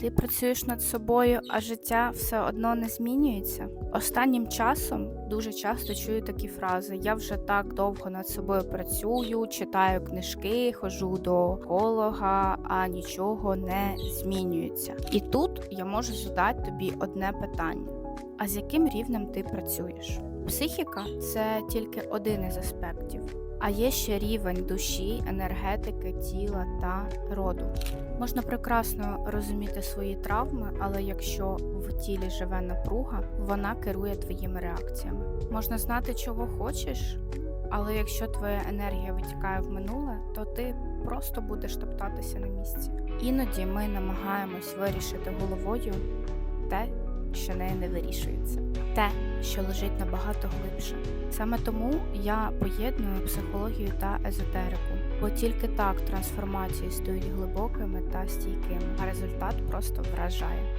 Ти працюєш над собою, а життя все одно не змінюється. Останнім часом дуже часто чую такі фрази: я вже так довго над собою працюю, читаю книжки, ходжу до психолога, а нічого не змінюється. І тут я можу задати тобі одне питання: а з яким рівнем ти працюєш? Психіка це тільки один із аспектів. А є ще рівень душі, енергетики, тіла та роду. Можна прекрасно розуміти свої травми, але якщо в тілі живе напруга, вона керує твоїми реакціями. Можна знати, чого хочеш, але якщо твоя енергія витікає в минуле, то ти просто будеш топтатися на місці. Іноді ми намагаємось вирішити головою те, що нею не вирішується, те, що лежить набагато глибше. Саме тому я поєдную психологію та езотерику, бо тільки так трансформації стають глибокими та стійкими, а результат просто вражає.